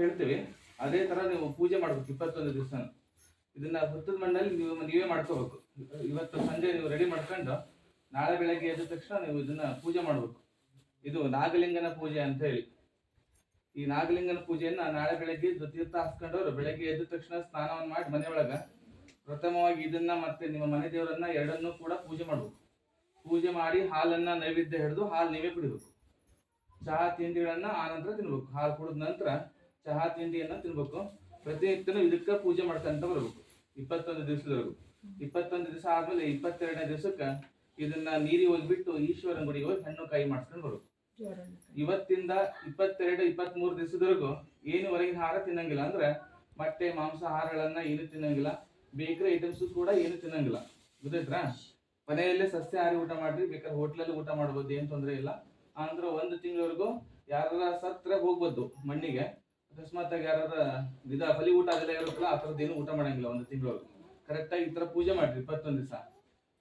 ಹೇಳ್ತೀವಿ. ಅದೇ ತರ ನೀವು ಪೂಜೆ ಮಾಡ್ಬೇಕು ಇಪ್ಪತ್ತೊಂದು ದಿವಸ. ಇದನ್ನ ಹುತ್ತದ ಮಣ್ಣಲ್ಲಿ ನೀವು ನೀವೇ ಮಾಡ್ಕೋಬೇಕು. ಇವತ್ತು ಸಂಜೆ ನೀವು ರೆಡಿ ಮಾಡ್ಕೊಂಡು ನಾಳೆ ಬೆಳಗ್ಗೆ ಎದ್ದ ತಕ್ಷಣ ನೀವು ಇದನ್ನ ಪೂಜೆ ಮಾಡ್ಬೇಕು. ಇದು ನಾಗಲಿಂಗನ ಪೂಜೆ ಅಂತ ಹೇಳಿ. ಈ ನಾಗಲಿಂಗನ ಪೂಜೆಯನ್ನ ನಾಳೆ ಬೆಳಗ್ಗೆ ತೀರ್ಥ ಹಾಸ್ಕೊಂಡವ್ರು ಬೆಳಗ್ಗೆ ಎದ್ದ ತಕ್ಷಣ ಸ್ನಾನವನ್ನು ಮಾಡಿ ಮನೆ ಒಳಗ ಪ್ರಥಮವಾಗಿ ಇದನ್ನ ಮತ್ತೆ ನಿಮ್ಮ ಮನೆ ದೇವರನ್ನ ಎರಡನ್ನೂ ಕೂಡ ಪೂಜೆ ಮಾಡ್ಬೇಕು. ಪೂಜೆ ಮಾಡಿ ಹಾಲನ್ನ ನೈವೇದ್ಯ ಹಿಡಿದು ಹಾಲು ನೀವೇ ಕುಡಿಬೇಕು. ಚಹಾ ತಿಂಡಿಗಳನ್ನ ಆನಂತರ ನಂತರ ತಿನ್ಬೇಕು. ಹಾಲು ಕುಡಿದ ನಂತರ ಚಹಾ ತಿಂಡಿಯನ್ನ ತಿನ್ಬೇಕು. ಪ್ರತಿನಿತ್ಯನೂ ಇದಕ್ಕ ಪೂಜೆ ಮಾಡ್ಕೊಂತ ಬರ್ಬೇಕು. ಇಪ್ಪತ್ತೊಂದು ದಿವಸದವರೆಗೂ. ಇಪ್ಪತ್ತೊಂದು ದಿವಸ ಆದ್ಮೇಲೆ ಇಪ್ಪತ್ತೆರಡನೇ ದಿವಸಕ್ಕ ಇದನ್ನ ನೀರಿಗೆ ಹೋಗ್ಬಿಟ್ಟು ಈಶ್ವರನ ಗುಡಿ ಹೋಗಿ ಹಣ್ಣು ಕಾಯಿ ಮಾಡ್ಸ್ಕೊಂಡ್ ಬರ್ಬೇಕು. ಇವತ್ತಿಂದ ಇಪ್ಪತ್ತೆರಡು ಇಪ್ಪತ್ತ್ ಮೂರು ದಿವಸದವರೆಗೂ ಏನು ಹೊರಗಿನ ಆಹಾರ ತಿನ್ನಂಗಿಲ್ಲ ಅಂದ್ರೆ ಮೊಟ್ಟೆ, ಮಾಂಸಾಹಾರಗಳನ್ನ ಏನು ತಿನ್ನಂಗಿಲ್ಲ. ಬೇಕರಿ ಐಟಮ್ಸ್ ಕೂಡ ಏನು ತಿನ್ನಂಗಿಲ್ಲ. ಗೊತ್ತಾಯ್ತಾ ಮನೆಯಲ್ಲೇ ಸಸ್ಯಾಹಾರಿ ಊಟ ಮಾಡ್ರಿ, ಬೇಕಾದ್ರೆ ಹೋಟ್ಲಲ್ಲಿ ಊಟ ಮಾಡ್ಬೋದು, ಏನ್ ತೊಂದರೆ ಇಲ್ಲ. ಅಂದ್ರೆ ಒಂದು ತಿಂಗಳವರೆಗೂ ಯಾರ ಸತ್ರ ಹೋಗ್ಬೋದು ಮಣ್ಣಿಗೆ. ಅಕಸ್ಮಾತ್ ಆಗಿ ಯಾರ ಇದ ಬಲಿ ಊಟ ಆಗದೆ ಇರುತ್ತಲ್ಲ ಆ ಥರದ್ದು ಏನು ಊಟ ಮಾಡಂಗಿಲ್ಲ ಒಂದು ತಿಂಗಳು ಕರೆಕ್ಟಾಗಿ ಈ ಥರ ಪೂಜೆ ಮಾಡಿರಿ ಇಪ್ಪತ್ತೊಂದು ದಿವಸ.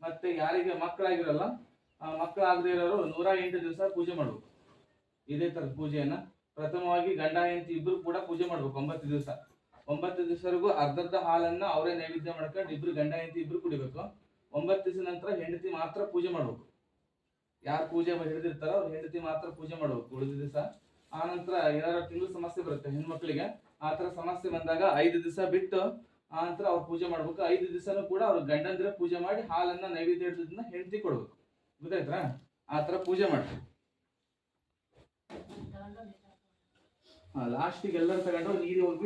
ಮತ್ತೆ ಯಾರಿಗೆ ಮಕ್ಕಳಾಗಿರಲ್ಲ, ಆ ಮಕ್ಕಳಾಗದೇ ಇರೋರು ನೂರ ಎಂಟು ದಿವಸ ಪೂಜೆ ಮಾಡಬೇಕು. ಇದೇ ಥರದ ಪೂಜೆಯನ್ನ ಪ್ರಥಮವಾಗಿ ಗಂಡ, ಹೆಂಡತಿ ಇಬ್ರು ಕೂಡ ಪೂಜೆ ಮಾಡ್ಬೇಕು ಒಂಬತ್ತು ದಿವಸ. ಒಂಬತ್ತು ದಿವಸವರೆಗೂ ಅರ್ಧರ್ಧ ಹಾಲನ್ನ ಅವರೇ ನೈವೇದ್ಯ ಮಾಡ್ಕೊಂಡು ಇಬ್ರು ಗಂಡ, ಹೆಂಡತಿ ಇಬ್ರು ಕುಡಿಬೇಕು. ಒಂಬತ್ತು ದಿವಸ ನಂತರ ಹೆಂಡತಿ ಮಾತ್ರ ಪೂಜೆ ಮಾಡಬೇಕು. ಯಾರು ಪೂಜೆ ಹಿಡಿದಿರ್ತಾರೋ ಅವ್ರ ಹೆಂಡತಿ ಮಾತ್ರ ಪೂಜೆ ಮಾಡಬೇಕು ಉಳಿದ ದಿವಸ. ಆ ನಂತರ ಏನಾದ್ರು ತಿಂಗಳು ಸಮಸ್ಯೆ ಬರುತ್ತೆ ಹೆಣ್ಮಕ್ಳಿಗೆ, ಆ ತರ ಸಮಸ್ಯೆ ಬಂದಾಗ ಐದು ದಿವಸ ಬಿಟ್ಟು ಆ ನಂತರ ಅವ್ರು ಪೂಜೆ ಮಾಡ್ಬೇಕು. ಐದು ದಿವಸನೂ ಕೂಡ ಅವ್ರ ಗಂಡಂದ್ರೆ ಪೂಜೆ ಮಾಡಿ ಹಾಲನ್ನ ನೈವೇದ್ಯ ಹಿಡಿದನ್ನ ಹೆಂಡತಿ ಕೊಡ್ಬೇಕು. ಗೊತ್ತಾಯ್ತಾ? ಆ ತರ ಪೂಜೆ ಮಾಡ್ತಾರೆ ಲಾಸ್ಟಿಗೆ ಎಲ್ಲರೂ ತಗೊಂಡು ನೀರಿಗೆ ಹೋಗ್ಬಿಟ್ಟು